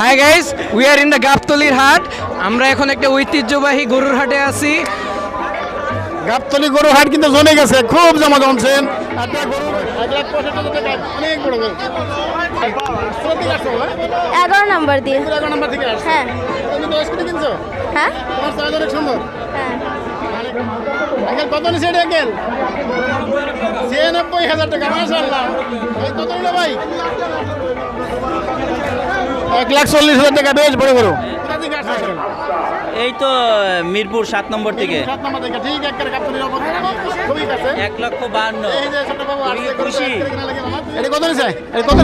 Hi guys we are in the গাবতলির হাট। আমরা এখন একটা ঐতিহ্যবাহী গরুর হাটে আছি। গাবতলি গরুর হাট কিন্তু জমে গেছে খুব জমা জমছেন? এগারো নম্বর দিয়ে। এগারো নম্বর থেকে হ্যাঁ। তুমি তো স্কুটি কিনছো? হ্যাঁ। তোমার চার্জ অনেক সুন্দর। হ্যাঁ। আঙ্কেল কত নিছে এটা আঙ্কেল ছিয়ানব্বই হাজার টাকা মাশাআল্লাহ। ভাই কত নিল ভাই? এক লাখ চল্লিশ হাজার টাকা বেশ বড় বড়? এই তো মিরপুর সাত নম্বর থেকে। এক লক্ষ বাহান্ন। খুশি। এটা কত নিছে? এটা কত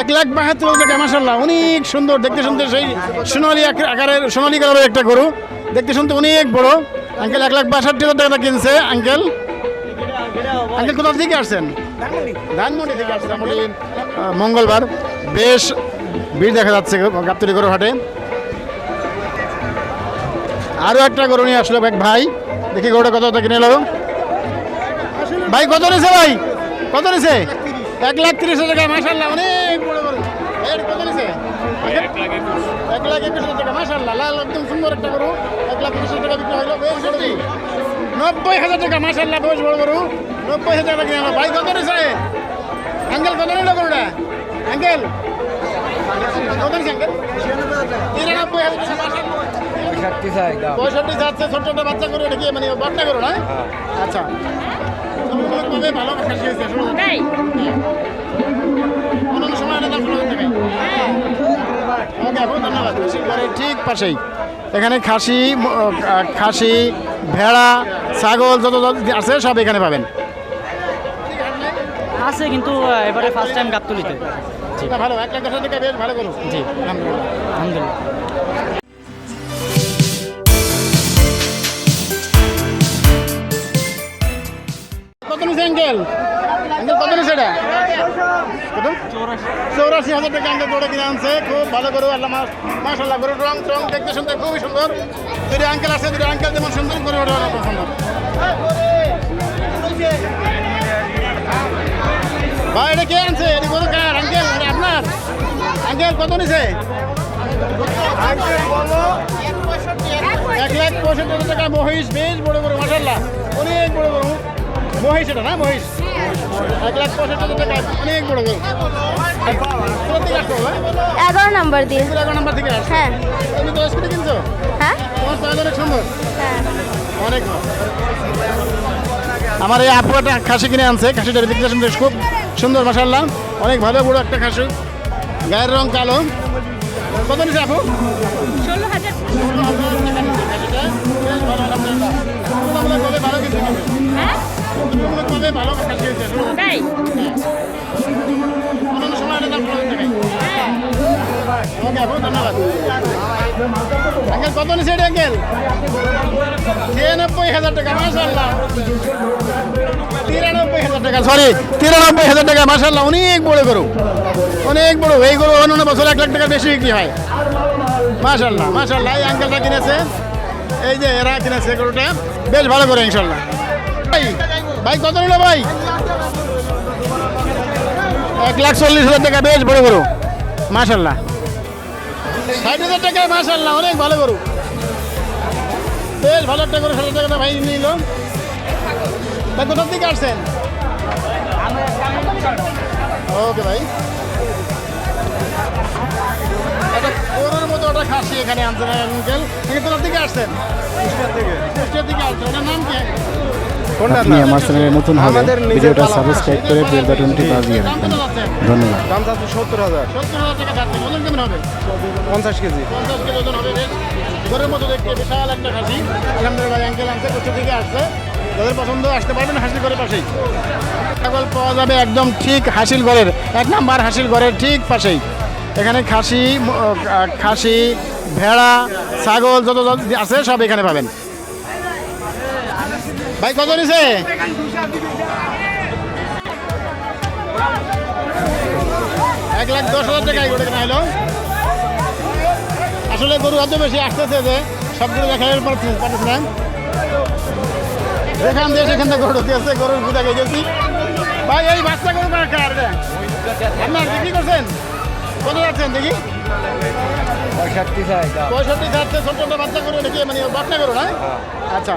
এক লাখ বাহাত্তর হাজার টাকা মাসাল্লাহ অনেক সুন্দর দেখতে শুনতে সেই সোনালি আক- আকারের সোনালি কালারের একটা গরু। দেখতে শুনতে অনেক বড়। আঙ্কেল এক লাখ বাষট্টি হাজার টাকা কিনছে আঙ্কেল। আঙ্কেল কোথা থেকে আসছেন? ধানমন্ডি। থেকে আসছেন মোটামুটি মঙ্গলবার। বেশ ভিড় দেখা যাচ্ছে গাবতলি গরু হাটে। আরও একটা গরু নিয়ে আসলো এক ভাই। দেখি গরুটা কত কিনে এলো। ভাই কত নিছে ভাই? কত নিছে? এক লাখ তিরিশ হাজার টাকা মাসাল্লাহ অনেক বড় এক লাখ একুশ হাজার টাকা মাসাল্লাহ লাল একদম সুন্দর একটা গরু। এক লাখ একুশ টাকা বিক্রি হলো বেশ সত্যি নব্বই হাজার টাকা মাসাল্লাহ বেশ বড় গরু। নব্বই হাজার টাকা কিনে ভাই কত নিছে আঙ্কেল কত নিল গরুটা? আঙ্কেল কত নিছে আঙ্কেল তিরানব্বই হাজার টাকা পঁয়ষট্টি যাচ্ছে ছোট্ট বাচ্চা করে রেখে মানে বাচ্চা করো না? আচ্ছা। তুলনামূলকভাবে ভালো খাসি হয়েছে। অন্যান্য সময় এটা হাজার আপু ধন্যবাদ। ঠিক পাশেই। এখানে খাসি খাসি ভেড়া ছাগল যত যত আছে সব এখানে পাবেন। আছে কিন্তু এবারে ফার্স্ট টাইম গাবতলিতে। ভালো এক লাখ দশ টাকা বেশ ভালো করুন জি আলহামদুলিল্লাহ। আলহামদুলিল্লাহ। অ্যাঙ্গেল। অ্যাঙ্গেল কত নিছে এটা? কত? চৌরাশি হাজার টাকা অ্যাঙ্গেল করে কিনে আনছে। খুব ভালো করে আল্লাহ মাসাল্লাহ গরুর রং টং দেখতে শুনতে খুবই সুন্দর। দুটো আঙ্কেল আছে দুটো আঙ্কেল যেমন সুন্দর করে ওটা ওরকম সুন্দর। ভাই, এটা কে আনছে? এটা গরু কার? আঙ্কেল, এটা আপনার? আঙ্কেল, কত নিছে? এক লাখ পঁয়ষট্টি টাকা মহিষ, বেশ বড় বড় মাসাল্লাহ অনেক বড় বড় মহিষ এটা না মহিষ? এক লাখ অনেক বড়? এগারো নম্বর দিয়ে। এগারো নম্বর থেকে হ্যাঁ। তুমি স্কুটি কিনছো? হ্যাঁ। তোমার চাল অনেক সুন্দর হ্যাঁ। অনেক আমার এই আপু একটা খাসি কিনে আনছে খাসিটা দেখতে শুনতে খুব সুন্দর মাসাল্লাহ অনেক ভালো বড় একটা খাসি। গায়ের রং কালো। কত নিছে আপু ষোলো হাজার। ভালো ভালো খাসি হয়েছে? তাই অন্যান্য সময় এটা। ওকে ধন্যবাদ। আঙ্কেল কত নিছে এটা আঙ্কেল? ছিয়ানব্বই হাজার টাকা মাসাল্লাহ তিরানব্বই হাজার টাকা সরি তিরানব্বই হাজার টাকা মাসাল্লাহ অনেক বড় গরু। অনেক বড় এই গরু অন্যান্য বছর এক লাখ টাকার বেশি বিক্রি হয়। মাসাল্লাহ মাসাল্লাহ এই আঙ্কেলটা কিনেছে। এই যে এরা কিনেছে গরুটা। বেশ ভালো করে ইনশাল্লাহ ভাই কত নিল ভাই? এক লাখ চল্লিশ হাজার টাকা বেশ বড় গরু। মাসাল্লাহ ষাট হাজার টাকা মাসাল্লাহ অনেক ভালো গরু। বেশ ভালো একটা গরু ষাট হাজার টাকা ভাই নিল। ভাই কোথার দিকে আসছেন? ওকে ভাই। একটা গরুর মতো ওটা খাসি এখানে আনছেন আঙ্কেল। থেকে কোথার আসছেন? কুষ্টিয়ার দিকে আসছেন ওটার নাম কি? আপনি আমার চ্যানেলে নতুন হলে ভিডিওটা সাবস্ক্রাইব করে বেল বাটনটি বাজিয়ে রাখবেন। ধন্যবাদ। দাম চাচ্ছে সত্তর হাজার। সত্তর হাজার টাকা যাচ্ছে। ওজন কেমন হবে? পঞ্চাশ কেজি। পঞ্চাশ কেজি ওজন হবে ঘরের মতো দেখতে বিশাল একটা খাসি। আলহামদুলিল্লাহ অ্যাঙ্কেল আনছে কোথা থেকে আসছে? যাদের পছন্দ আসতে পারবেন হাসিল ঘরের পাশেই। ছাগল পাওয়া যাবে একদম ঠিক হাসিল ঘরের এক নাম্বার হাসিল ঘরের ঠিক পাশেই। এখানে খাসি খাসি ভেড়া ছাগল যত যত আছে সব এখানে পাবেন। ভাই কত নিছে? এক লাখ দশ হাজার টাকা গোটা কেনা হলো আসলে গরু এত বেশি আসতেছে যে সবগুলো দেখা পাঠাচ্ছিলাম যেখান দিয়ে সেখান থেকে গরু ঢুকিয়েছে গরুর পূজা গেছি ভাই এই বাচ্চা গরু আপনার কি করছেন? কত যাচ্ছেন দেখি? পঁয়ষট্টি পঁয়ষট্টি ছোট ছোট বাচ্চা গরু নাকি? মানে বাচ্চা গরু না? হ্যাঁ। আচ্ছা।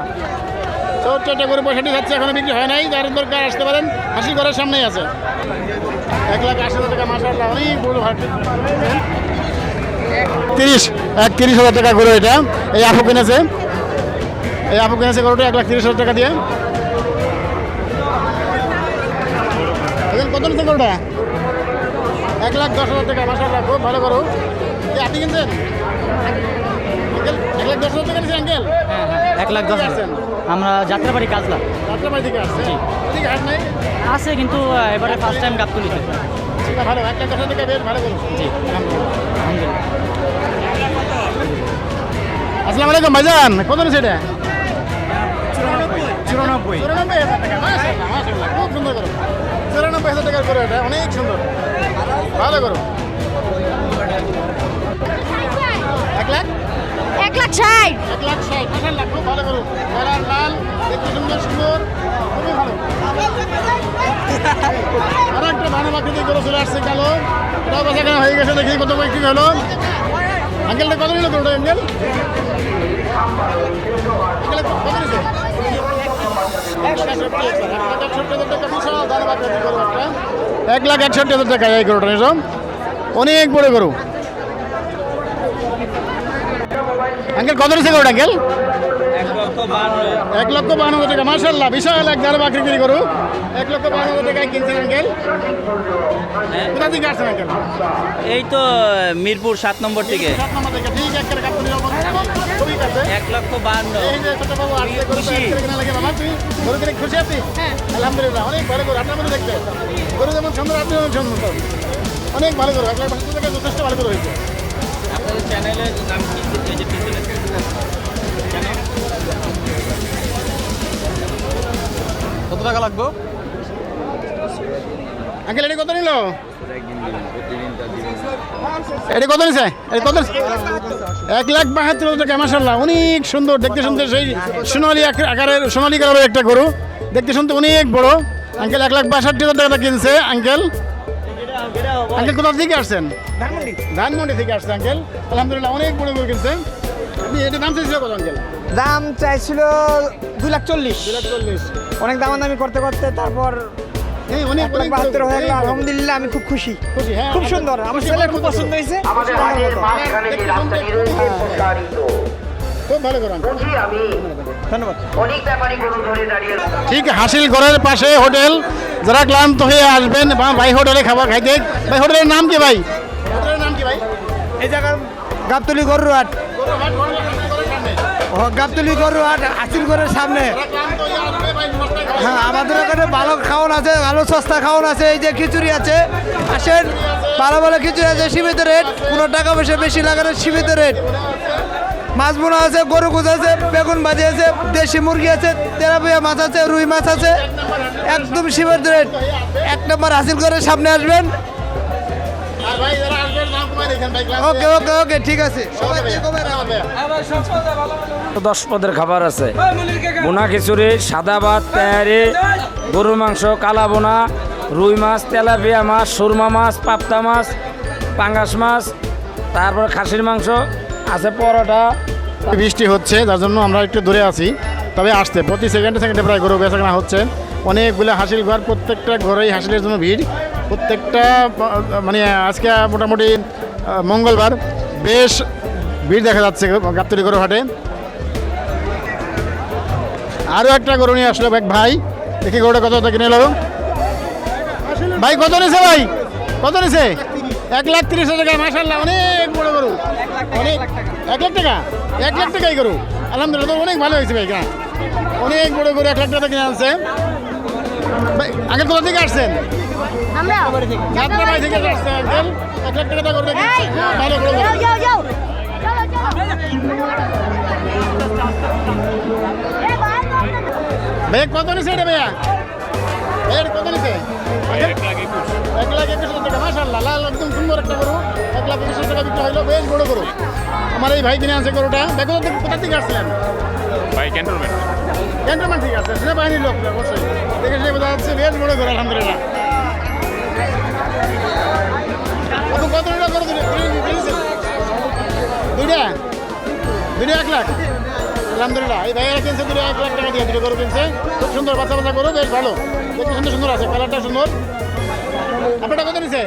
ছোট্ট একটা করে পঁয়ষট্টি যাচ্ছে, এখনও বিক্রি হয় নাই। যার দরকার, আসতে পারেন। হাসি ঘরের সামনেই আছে। এক লাখ আশি হাজার টাকা মাসাল্লাহ অনেক বড় হাট। তিরিশ, এক তিরিশ হাজার টাকা করে এটা। এই আপু কিনেছে। এই আপু কিনেছে গরুটা, এক লাখ তিরিশ হাজার টাকা দিয়ে। কত নিচ্ছে গরুটা? এক লাখ দশ হাজার টাকা মাসাল্লাহ খুব ভালো কি আপনি কিনছেন? এক লাখ দশ হাজার টাকা নিচ্ছে আঙ্কেল? এক লাখ দশ হাজার। আমরা যাত্রাবাড়ি কাজলা। রাত্রবাড়ি থেকে আসছে এদিকে হাট নাই? আছে কিন্তু এবারে ফার্স্ট টাইম গাবতলিতে সেটা ভালো এক লাখ দশ হাজার বেশ ভালো করো জি আলহামদুলিল্লাহ। আসসালামু আলাইকুম ভাইজান কত নিচ্ছে এটা চুরানব্বই। চুরানব্বই হাজার টাকা মাশাআল্লাহ মাশাআল্লাহ খুব সুন্দর করো। চুরানব্বই হাজার টাকার করে এটা অনেক সুন্দর। ভালো করো। এক লাখ? এক লাখ ষাট। এক লাখ ষাট। মাশাআল্লাহ খুব ভালো করো কালার লাল, দেখতে সুন্দর সুন্দর। খুবই ভালো। আর একটা চলে আসছে কালো। এটাও বেচা হয়ে গেছে, দেখি কত বিক্রি হলো। আঙ্কেলটা কত নিল গরুটা আঙ্কেল? আঙ্কেল এক লাখ একষট্টি হাজার টাকা, এই গরুটা অনেক বড় গরু। আঙ্কেল কত নিচ্ছে গরুটা আঙ্কেল? এক লক্ষ বান্ন বান্ন হাজার টাকা মার্শাল্লাহ বিশাল এক ধারে বাকরি কিনি গরু। এক লক্ষ বান্ন হাজার টাকায় কিনছেন আঙ্কেল? কোথা থেকে আসছেন আঙ্কেল? এই তো মিরপুর সাত নম্বর থেকে। সাত নম্বর থেকে ঠিক এক লক্ষ বান্ন করে খুশি? আপনি আলহামদুলিল্লাহ অনেক ভালো গরু আপনার মধ্যে দেখতে। গরু যেমন সুন্দর আপনি যেমন সুন্দর। অনেক ভালো গরু এক লাখ টাকা যথেষ্ট ভালো করে হয়েছে। আপনাদের চ্যানেলের নাম কি? যে পিছনে কত টাকা লাগবে? আঙ্কেল এটা কত নিল? এটা কত নিছে? এটা কত এক লাখ বাহাত্তর হাজার টাকা মাসাল্লাহ অনেক সুন্দর। দেখতে শুনতে সেই সোনালি আক- আকারের সোনালি কালারের একটা গরু। দেখতে শুনতে অনেক বড়। আঙ্কেল এক লাখ বাষট্টি হাজার টাকা কিনছে আঙ্কেল। আঙ্কেল কোথা থেকে আসছেন? ধানমন্ডি। থেকে আসছে আঙ্কেল। আলহামদুলিল্লাহ অনেক বড় গরু কিনছে আপনি এটা দাম চাইছিল কত আঙ্কেল? দাম চাইছিল দুই লাখ চল্লিশ। দুই লাখ চল্লিশ। অনেক দামাদামি করতে করতে তারপর হয়ে বড়। আলহামদুলিল্লাহ আমি খুব খুশি। খুশি হ্যাঁ খুব সুন্দর আমার ছেলের খুব পছন্দ হয়েছে। খুব ভালো করুন। ধন্যবাদ। ঠিক হাসিল ঘরের পাশে হোটেল। যারা ক্লান্ত হয়ে আসবেন বা ভাই হোটেলে খাবার খাইতে ভাই হোটেলের নাম কি ভাই? হোটেলের নাম কি ভাই? এই জায়গার গাবতলি গরু হাট। গাবতলি গরু হাট আসিল ঘরের সামনে। হ্যাঁ আমাদের এখানে ভালো খাওয়ান আছে ভালো সস্তা খাওয়ান আছে। এই যে খিচুড়ি আছে আসেন ভালো ভালো খিচুড়ি আছে সীমিত রেট। কোনো টাকা পয়সা বেশি লাগে না সীমিত রেট। মাছ বোনা আছে, গরু গুজ আছে, বেগুন ভাজি আছে, দেশি মুরগি আছে তেরাপিয়া মাছ আছে, রুই মাছ আছে। একদম সীমিত রেট এক নম্বর হাসিল করে সামনে আসবেন। ওকে ওকে ওকে, ঠিক আছে। দশ পদের খাবার আছে। বোনা খিচুড়ি, সাদা ভাত তেয়ারি গরুর মাংস, কালা বোনা, রুই মাছ, তেলাপিয়া মাছ, সুরমা মাছ, পাবদা মাছ, পাঙ্গাস মাছ, তারপরে খাসির মাংস, আছে পরোটা বৃষ্টি হচ্ছে, যার জন্য আমরা একটু দূরে আছি। তবে আসতে, প্রতি সেকেন্ডে সেকেন্ডে প্রায় গরু বেচা কেনা হচ্ছে। অনেকগুলো হাসিল ঘর, প্রত্যেকটা ঘরেই হাসিলের জন্য ভিড়। প্রত্যেকটা মানে আজকে মোটামুটি মঙ্গলবার বেশ ভিড় দেখা যাচ্ছে গাবতলি গরু হাটে। আরও একটা গরু নিয়ে আসলো এক ভাই। দেখি গরুটা কত কিনে এলো। ভাই, কত নিছে ভাই? কত নিছে? এক লাখ তিরিশ হাজার টাকা মাসাল্লাহ অনেক বড় গরু। অনেক এক লাখ টাকা এক লাখ টাকাই গরু। আলহামদুলিল্লাহ তো অনেক ভালো হয়েছে ভাই কেনা অনেক বড় গরু এক লাখ টাকা কিনে আনছে। ভাই আগে কোথা থেকে আসছেন? আমরা। যাত্রাবাড়ি থেকে আসছেন আঙ্কেল এক লাখ টাকা ভালো গরু। ভাই কত নিছে এটা ভাইয়া? ভাইয়া কত নিছে? এক লাখ একুশ হাজার টাকা মাসাল্লাহ লাল একদম সুন্দর একটা গরু এক লাখ একুশ হাজার টাকা বিক্রি হলো বেশ বড় গরু আমার এই ভাই কিনে আছে গরুটা দেখো কোথা থেকে আসছিলেন ভাই ক্যান্টনমেন্ট ক্যান্টনমেন্ট থেকে আসছেন সেটা লোক অবশ্যই দেখে সে বোঝা যাচ্ছে বেশ বড় গরু আলহামদুলিল্লাহ। কত টাকা করে দুইটা দুইটা এক লাখ আলহামদুলিল্লাহ এই ভাইয়েরা কিনছে দুটো এক লাখ টাকা দিয়ে দুটো গরু কিনছে। খুব সুন্দর বাচ্চা বাচ্চা গরু, বেশ ভালো। দেখতে সুন্দর সুন্দর আছে কালারটা সুন্দর। আপনারটা কত নিছে?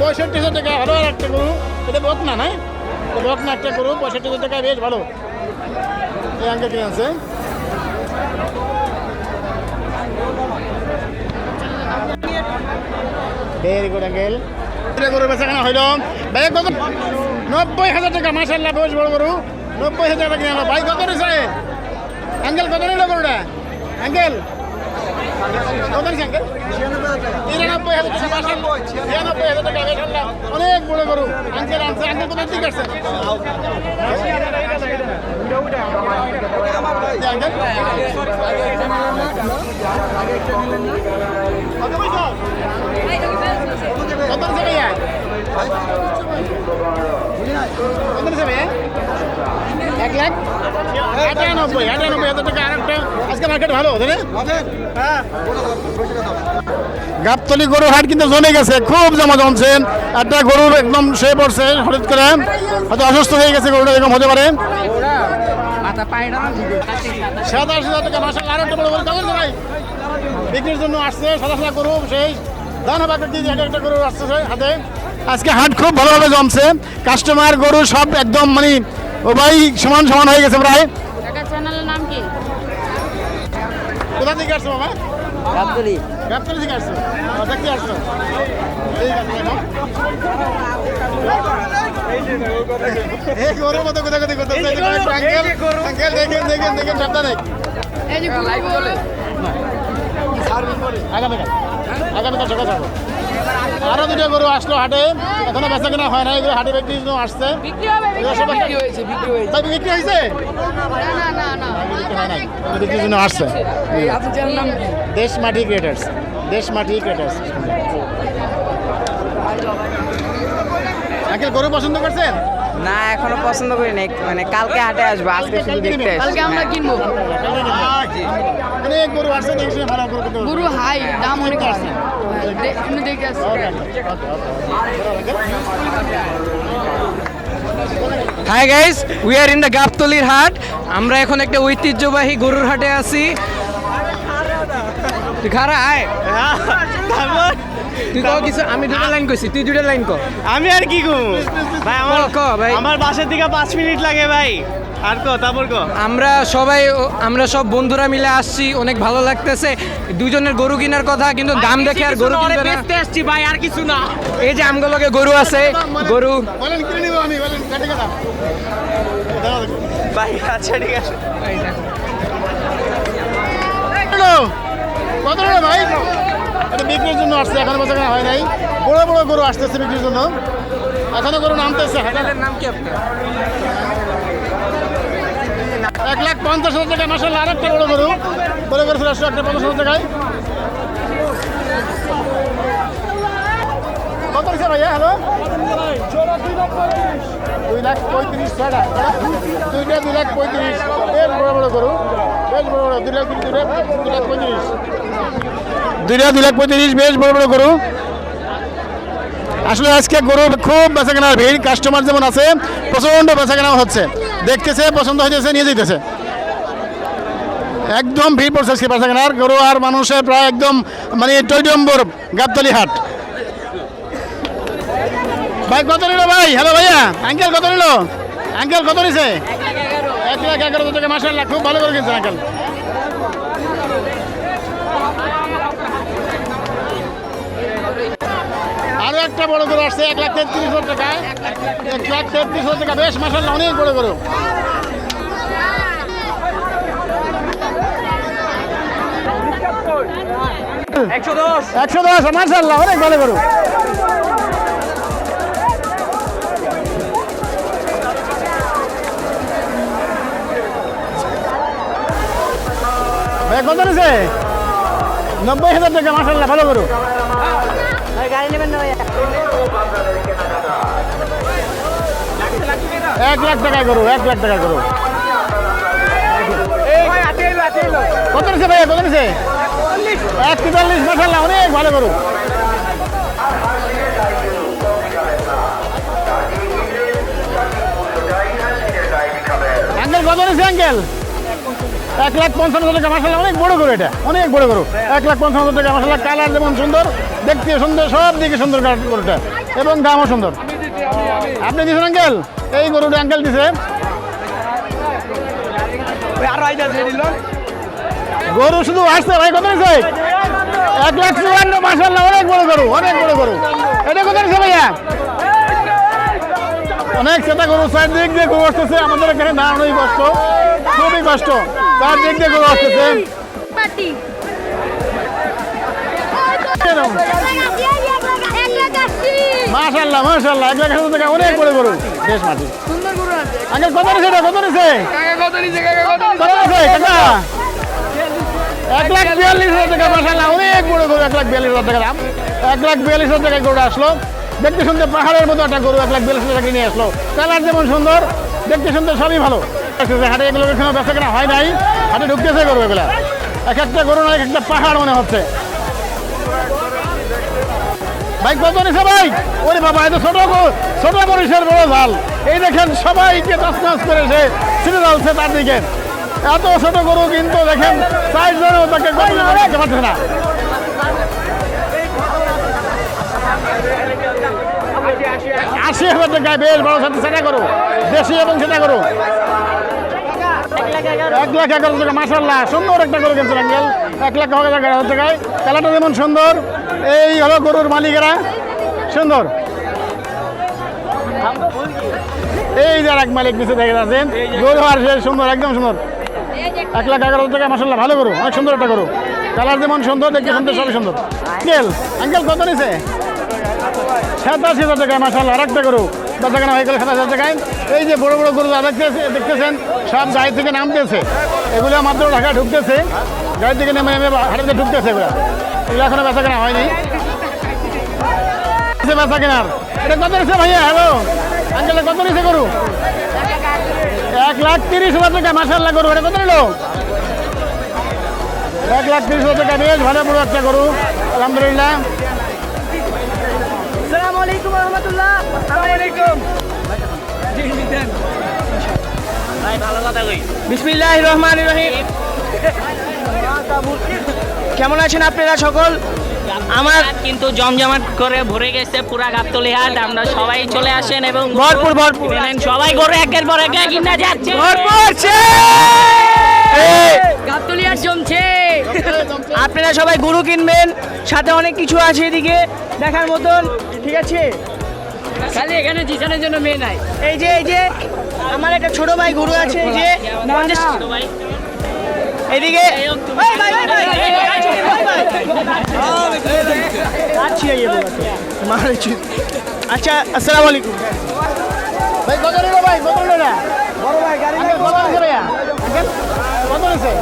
পঁয়ষট্টি টাকা আরও আর একটা গরু। এটা বক না এটা বক না, একটা গরু, পঁয়ষট্টি টাকা, বেশ ভালো। এই আঙ্কেল কিনে আছে ভেরি গুড আঙ্কেল। গরু বেচা কেনা হইল। ভাই, কত? নব্বই হাজার টাকা মাসাল্লাহ বেশ বড় গরু। নব্বই হাজার টাকা কিনে ভাই, কত নিছে? আঙ্কেল, কত নিল গরুটা? আঙ্কেল তিরানব্বই হাজার টাকা তিরানব্বই হাজার টাকা বেশ অনেক বড় গরু আঙ্কেল আনছে আঙ্কেল কোথায় ঠিক আছে কত পয়সা কত নিছে হাজার আজকে মার্কেট ভালো না? গাবতলি গরু হাট কিন্তু জমে গেছে, খুব জমা জমছে একটা গরুর একদম শুয়ে পড়ছে হঠাৎ করে, হয়তো অসুস্থ হয়ে গেছে গরুটা, এরকম হতে পারে। সাতাশ হাজার একটা বিক্রির জন্য আসছে সাদা সাদা গরু সেই দানা দিয়ে একটা একটা গরু আসছে হাতে। আজকে হাট খুব ভালোভাবে জমছে। কাস্টমার গরু সব একদম মানে ও ভাই সমান সমান হয়ে গেছে প্রায়। চ্যানেলের নাম কি? কোথা থেকে আসছো মামা গাবতলি। গাবতলি থেকে আসছো। দেখতে আসছো। আগামীকাল আগামীকাল সকাল যাব আরও দুটো গরু আসলো হাটে এখনও বেচা কেনা হয় না এগুলো হাটে বিক্রির জন্য আসছে বিক্রি হয়েছে বিক্রি হয়েছে তাই বিক্রি হয়েছে না না না না বিক্রি হয় নাই বিক্রির জন্য আসছে দেশ মাটি ক্রিয়েটার্স দেশ মাটি ক্রিয়েটার্স আঙ্কেল গরু পছন্দ করছেন না এখনও পছন্দ করি নাই মানে কালকে হাটে আসব আজকে শুধু দেখতে কালকে আমরা কিনবো অনেক গরু আসছে দেখছি ভালো গরু গরু হাই দাম অনেক আছে এমনি দেখে আসছি। Hi guys we are in the গাবতলির হাট আমরা এখন একটা ঐতিহ্যবাহী গরুর হাটে আছি। তুই খারা আয়। তুই কও কিছু আমি দুটো লাইন কইছি তুই দুটো লাইন কর আমি আর কি কম? ভাই আমার ক, ক, ভাই। আমার বাসার থেকে পাঁচ মিনিট লাগে ভাই। আর কো তারপর আমরা সবাই আমরা সব বন্ধুরা মিলে আসছি অনেক ভালো লাগতেছে। দুজনের গরু কেনার কথা কিন্তু দাম দেখে আর গরু কিনবে না। আসছি ভাই আর কিছু না। এই যে আমগুলোকে গরু আছে গরু। বলেন কিনে নিবো আমি বলেন কাটে। দেখো। ভাই আচ্ছা ঠিক আছে। হ্যালো কত টাকা ভাই? এটা বিক্রির জন্য আসছে এখনও বছর হয় নাই। বড় বড় গরু আসতেছে বিক্রির জন্য। এখনও গরু নামতেছে নাম কি আপনার? এক লাখ পঞ্চাশ হাজার টাকা। মাসাল আরেকটা বড় গরু। বড় গরু ফিরে আসলো একটা পঞ্চাশ হাজার টাকায়। কত হয়েছে ভাইয়া? হ্যালো দুই লাখ পঁয়ত্রিশ ছয়টা দুইটা দুই লাখ পঁয়ত্রিশ। বেশ বড় বড় গরু। বেশ বড় বড়, দুই লাখ দুই লাখ লাখ পঁয়ত্রিশ। দুইটা দুই লাখ পঁয়ত্রিশ, বেশ বড় বড় গরু। আসলে আজকে গরু খুব বেচা কেনার ভিড়। কাস্টমার যেমন আছে, প্রচণ্ড বেচা কেনা হচ্ছে। দেখতেছে, পছন্দ হইতেছে, নিয়ে যেতেছে একদম ভিড় পড়ছে আজকে আর গরু আর মানুষের প্রায় একদম মানে টৈডম্বর গাবতলি হাট। ভাই, কত নিল ভাই? হ্যালো ভাইয়া আঙ্কেল কত নিল? আঙ্কেল কত নিছে? এক লাখ এগারো। টাকা মাসাল্লাহ খুব ভালো করে কিনছেন আঙ্কেল আরও একটা বড় গরু আসছে, এক লাখ তেত্রিশ হাজার টাকা। এক লাখ তেত্রিশ টাকা, বেশ মাসাল্লাহ অনেক বড় গরু। একশো দশ একশো দশ মাসাল্লাহ অনেক ভালো ভাই, কত নিছে? নব্বই হাজার টাকা মাসাল্লাহ ভালো গরু। এক লাখ টাকা গরু এক লাখ টাকা গরু কত নিছে ভাইয়া কত নিছে? এক তেতাল্লিশ মাসাল্লাহ অনেক ভালো গরু আঙ্কেল এক লাখ পঞ্চান্ন হাজার টাকা মাসাল্লাহ অনেক বড় গরু এটা অনেক বড় গরু। এক লাখ পঞ্চান্ন হাজার টাকা মাসাল্লাহ কালার যেমন সুন্দর দেখতে সুন্দর সব দিকে সুন্দর গরুটা এবং দামও সুন্দর। আপনি দিয়েছেন আঙ্কেল? এই গরুটা আঙ্কেল দিছে। গরু শুধু আসছে ভাই কত নিছে এক লাখ চুয়ান্ন মাসাল্লাহ অনেক বড় গরু অনেক বড় গরু। এটা কত নিছে ভাইয়া? অনেক চেতা গরু চারদিক দিয়ে গরু আসতেছে আমাদের এখানে দাঁড়ানোই কষ্ট খুবই কষ্ট। দিয়ে গরু আসতেছে পাটি মাশাল্লাহ মাশাল্লাহ এক লাখ হাজার টাকা অনেক বড় গরু। বেশ মাটি। সুন্দর গরু আছে। আগে কত নিছে এটা কত নিছে? কাকা কত কাকা নিছে? কাকা? এক লাখ বিয়াল্লিশ হাজার টাকা মাশাল্লাহ অনেক বড় গরু এক লাখ বিয়াল্লিশ হাজার টাকা দাম। এক লাখ বিয়াল্লিশ হাজার টাকা গরু আসলো। দেখতে শুনতে পাহাড়ের মতো একটা গরু এক লাখ বিয়াল্লিশ হাজার টাকা নিয়ে আসলো। কালার যেমন সুন্দর দেখতে শুনতে সবই ভালো। হাটে এগুলো এখানে বেচা কেনা হয় নাই। হাটে ঢুকতেছে গরু এগুলা। এক একটা গরু না, এক একটা পাহাড় মনে হচ্ছে। ভাই কত নিছে ভাই ওরে বাবা, এত ছোট ছোট মরিচের বড় ঝাল এই দেখেন সবাইকে তসনস করে সে ছিঁড়ে জ্বালছে তার দিকে। এত ছোট গরু কিন্তু দেখেন ধরেও তাকে পাচ্ছে না। আশি হাজার টাকায় বেশ বড় সাথে সেটা করো দেশি এবং সেটা করো এক লাখ এগারো টাকা মাসাল্লাহ সুন্দর একটা গরু কিনছে আঙ্কেল। এক লাখ এগারো টাকায় কালারটা যেমন সুন্দর, এই হলো গরুর মালিকেরা। সুন্দর। এই যে এক মালিক নিচে দেখে আছেন গরু আর সুন্দর, একদম সুন্দর। এক লাখ এগারো টাকা মাসাল্লাহ ভালো গরু, অনেক সুন্দর একটা গরু। কালার যেমন সুন্দর, দেখতে সুন্দর সবই সুন্দর। আঙ্কেল আঙ্কেল কত নিছে? সাতাশি হাজার টাকায় মাসাল্লাহ আর একটা গরু। বেচা কেনা হয়ে গেল, সাতাশ হাজার টাকায়। এই যে বড় বড় গরু দেখতেছে দেখতেছেন, সব গাড়ি থেকে নামতেছে। এগুলো মাত্র ঢাকা ঢুকতেছে। গাড়ি থেকে নেমে নেমে হাটেতে ঢুকতেছে এগুলো। এগুলো এখনও বেচা কেনা হয়নি বেচা কেনার এটা কত রয়েছে ভাইয়া? হ্যালো আঙ্কেলে কত রয়েছে গরু? এক লাখ তিরিশ হাজার টাকা মাসাল্লাহ গরু। এটা কত নিল? এক লাখ তিরিশ হাজার টাকা। বেশ ভালো বড় একটা গরু। আলহামদুলিল্লাহ। আসসালামু আলাইকুম রহমতুল্লাহ। আলাইকুম। ভাই ভালো কথা কই। বিসমিল্লাহ রহমান রহিম। কেমন আছেন আপনারা সকল? আমার কিন্তু জমজমাট করে ভরে গেছে পুরা গাবতলি হাট। আমরা সবাই চলে আসেন এবং ভরপুর ভরপুর। সবাই গরু একের পর এক কিনা যাচ্ছে। ভরপুর গাবতলি আর জমছে। আপনারা সবাই গরু কিনবেন সাথে অনেক কিছু আছে এদিকে দেখার মতন ঠিক আছে? খালি এখানে জিসানের জন্য মেয়ে নাই। এই যে এই যে আমার একটা ছোট ভাই গরু আছে এই যে এদিকে। এই ভাই, ভাই, ভাই, ভাই, ভাই, আচ্ছা। আচ্ছা আসসালামু আলাইকুম। ভাই কত নিল ভাই? কত নিল না? বড় ভাই গাড়ি কত নিছে ভাইয়া কত নিছে?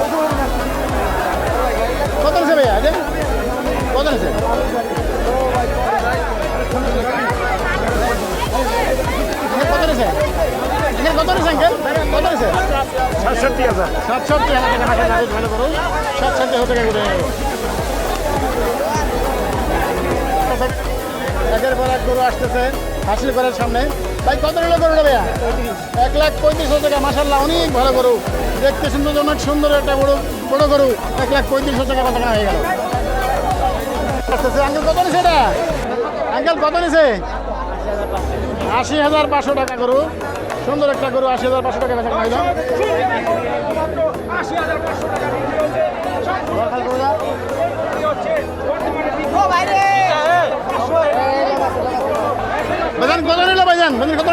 টাকা করে নেব। একের পর এক গরু আসতেছে হাসিল করার সামনে। ভাই কত নিল গরু ভাইয়া? এক লাখ পঁয়ত্রিশ হাজার টাকা মাসাল্লাহ অনেক ভালো গরু। দেখতে সুন্দর অনেক সুন্দর একটা বড় বড় গরু। এক লাখ পঁয়ত্রিশ হাজার টাকা টাকা হয়ে গেল। আসতেছে আঙ্কেল কত নিছে এটা? আঙ্কেল কত নিছে? আশি হাজার পাঁচশো টাকা গরু। সুন্দর একটা গরু আশি হাজার পাঁচশো টাকা বেচা কেনা হইল। ভাইজান, কত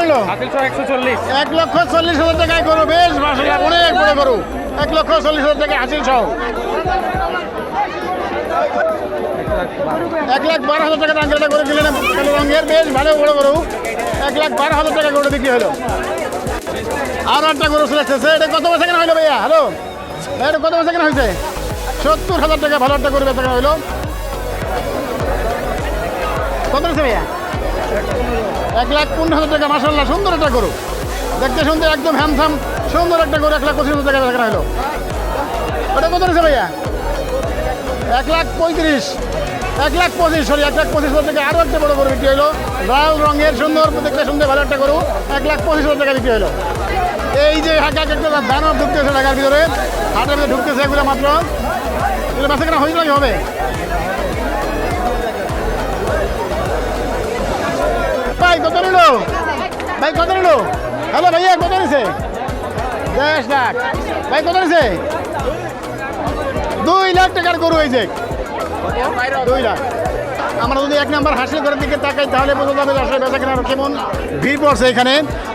এক লক্ষ চল্লিশ হাজার টাকায় গরু, বেশ অনেক বড় গরু। এক লক্ষ চল্লিশ হাজার টাকা হাসিল সহ। এক লাখ বারো হাজার টাকা আঙ্কেলটা করে দিলেন কালো রঙের, বেশ বড় এক লাখ বারো হাজার টাকা গরু বিক্রি হলো। আর একটা গরু চলে এটা কত বেচা কেনা হইল ভাইয়া? হ্যালো এটা কত বেচা কেনা হয়েছে? সত্তর হাজার টাকা ভালো একটা গরু বেচা কেনা হইল। কত হয়েছে ভাইয়া? এক লাখ পনেরো হাজার টাকা মাসাল্লাহ সুন্দর একটা গরু। দেখতে শুনতে একদম হ্যান্ডসাম সুন্দর একটা গরু, এক লাখ পঁচিশ হাজার টাকা কেনা হলো ওটা কত হয়েছে ভাইয়া? এক লাখ পঁয়ত্রিশ, এক লাখ পঁচিশ সরি এক লাখ পঁচিশ হাজার টাকা আরও একটা বড় গরু বিক্রি হলো লাল রঙের, সুন্দর, দেখতে সুন্দর, ভালো একটা গরু, এক লাখ পঁচিশ হাজার টাকা বিক্রি হলো এই যে হাঁকা একটা দানব ঢুকতেছে ঢাকার ভিতরে। হাটের ভিতরে ঢুকতেছে এগুলো মাত্র। হয়েছিল কি হবে ভাই কত নিল ভাই কত নিল হ্যালো ভাইয়া কত নিছে দশ লাখ ভাই কত নিছে দুই লাখ টাকার গরু হয়েছে। দুই লাখ। আমরা যদি এক নম্বর হাসিল করার দিকে তাকাই, তাহলে বোঝা যাবে আসলে কেনার কেমন ভিড় পড়ছে এখানে।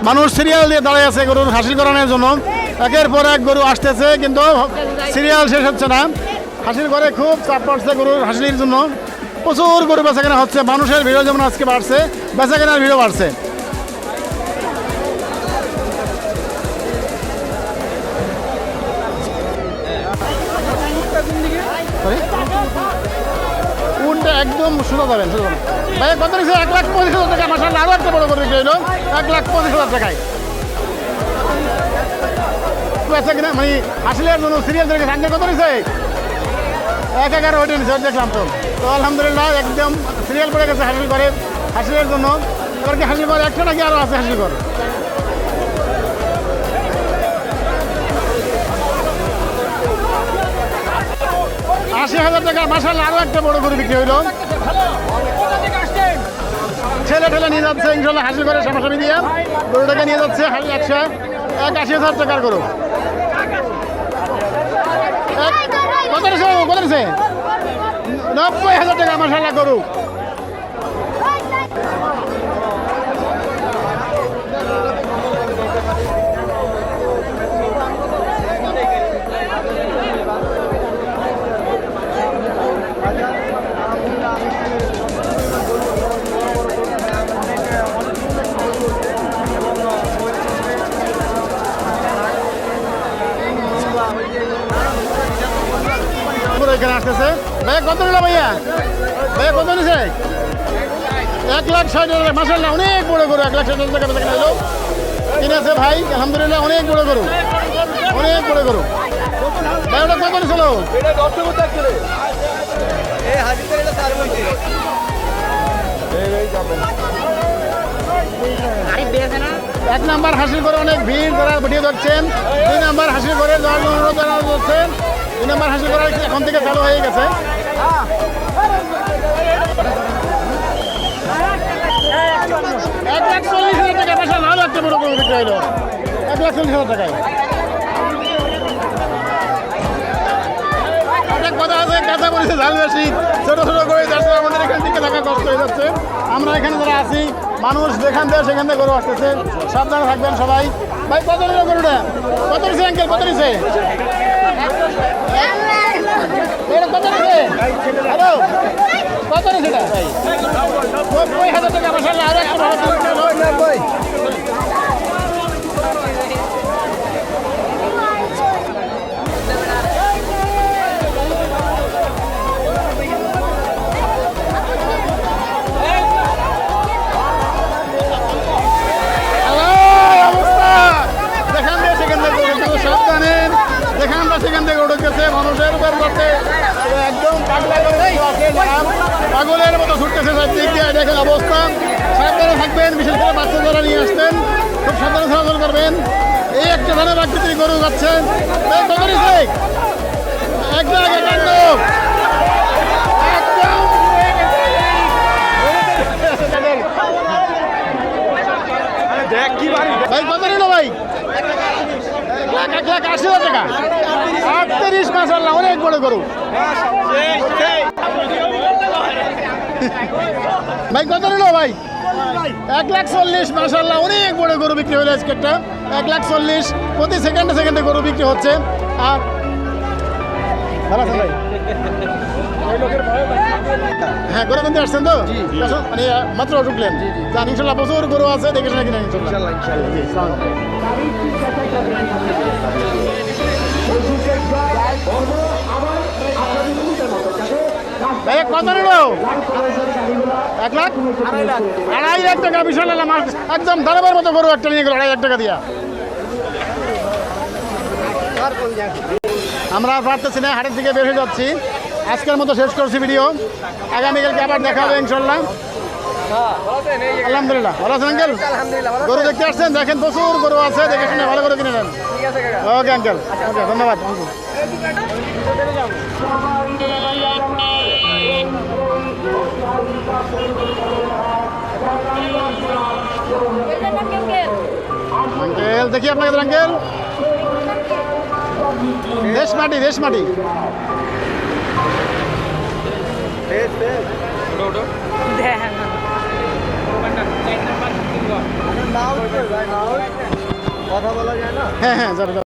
মানুষ সিরিয়াল দিয়ে দাঁড়িয়ে আছে গরুর হাসিল করানোর জন্য। একের পর এক গরু আসতেছে, কিন্তু সিরিয়াল শেষ হচ্ছে না। হাসিল করে খুব চাপ পড়ছে গরুর হাসিলের জন্য। প্রচুর গরু বেচা কেনা হচ্ছে, মানুষের ভিড়ও যেমন আজকে বাড়ছে বেচা কেনার ভিড়ও বাড়ছে? কোনটা একদম শোনা যাবেন ভাই, কত নিচ্ছে এক লাখ পঁচিশ হাজার টাকা মাসাল আরও একটা বড় করে গেল এক লাখ পঁচিশ হাজার টাকায়। কিনা মানে হাসিলের জন্য সিরিয়াল গেছে আগে কত নিচ্ছে এক এগারো ওইটা ওই দেখলাম তো। তো আলহামদুলিল্লাহ একদম সিরিয়াল পড়ে গেছে হাসিল করে হাসিলের জন্য। এবার কি হাসিল করে একটা নাকি আরও আছে হাসিল করে আশি হাজার টাকা মাসাল আরও একটা বড় গরু বিক্রি হইল। ছেলে ঠেলে নিয়ে যাচ্ছে ইনশাল্লাহ হাসিল করে সামনাসামনি দিয়ে। গরুটাকে নিয়ে যাচ্ছে একশো। এক আশি হাজার টাকার গরু। কত কত নব্বই হাজার টাকা মাসাল্লাহ গরু। এখানে আসতেছে। ভাইয়া কত নিল ভাইয়া? ভাইয়া কত নিছে? এক লাখ ষাট হাজার মাসাল্লাহ অনেক বড় গরু এক লাখ ষাট হাজার টাকা কিনেছে ভাই আলহামদুলিল্লাহ অনেক বড় গরু। অনেক বড় গরু। ভাই ওটা কত নিছিল? এক নাম্বার হাসিল করে অনেক ভিড় যারা ভিডিও দেখছেন দুই নাম্বার হাসিল করে জন্য অনুরোধ হচ্ছে। এখন থেকে চালু হয়ে গেছে এক লাখ চল্লিশ হাজার টাকা পয়সা লাভ একটা বড় করে বিক্রি এক লাখ চল্লিশ হাজার টাকায় কথা আছে কাঁচা পড়েছে ঝাল বেশি ছোট ছোট করে যাচ্ছে আমাদের এখান থেকে কষ্ট হয়ে যাচ্ছে আমরা এখানে যারা আছি মানুষ যেখান থেকে সেখান থেকে গরু আসতেছে সাবধানে থাকবেন সবাই ভাই কত গরুটা কত আঙ্কেল কত কত কত টাকা মশাল্লাহ আরও একটা উপর যাচ্ছে একদম পাগলা পাগলের মতো ছুটতেছে দিয়ে। দেখেন অবস্থা। সাবধানে থাকবেন বিশেষ করে বাচ্চা যারা নিয়ে আসতেন। খুব সাবধানে চলাচল করবেন। এই একটা ধানের আকৃতির গরু যাচ্ছে এই কত নিছে? এক জায়গায় কাণ্ড একদম ভাই কত নিল ভাই? এক লাখ এক লাখ আশি হাজার টাকা। আটত্রিশ মাসাল্লাহ অনেক বড় গরু। ভাই, কত নিল ভাই? এক লাখ চল্লিশ মাসাল্লাহ অনেক বড় গরু বিক্রি হলো আজকে একটা। এক লাখ চল্লিশ, প্রতি সেকেন্ডে সেকেন্ডে গরু বিক্রি হচ্ছে। আর ভালো ভাই? হ্যাঁ গরু কিনতে আসছেন তো? মানে মাত্র ঢুকলেন। যান ইনশাল্লাহ প্রচুর গরু আছে দেখে শুনে কিনা ইনশাল্লাহ কত নিল? এক লাখ? আড়াই লাখ। টাকা বিশাল একদম দাঁড়াবার মতো গরু একটা নিয়ে গেল আড়াই লাখ টাকা দিয়া। আমরা পারতেছি না হাটের দিকে বের হয়ে যাচ্ছি। আজকের মতো শেষ করছি ভিডিও। আগামীকালকে আবার দেখা হবে ইনশাল্লাহ আলহামদুলিল্লাহ। ভালো আছেন আঙ্কেল? গরু দেখতে আসছেন? দেখেন প্রচুর গরু আছে দেখে শুনে ভালো করে কিনে নেন। Okay uncle. ওকে ধন্যবাদ আঙ্কেল। দেখি আপনাকে আঙ্কেল। দেশ মাটি দেশ মাটি হ্যাঁ হ্যাঁ যাবে যাবে।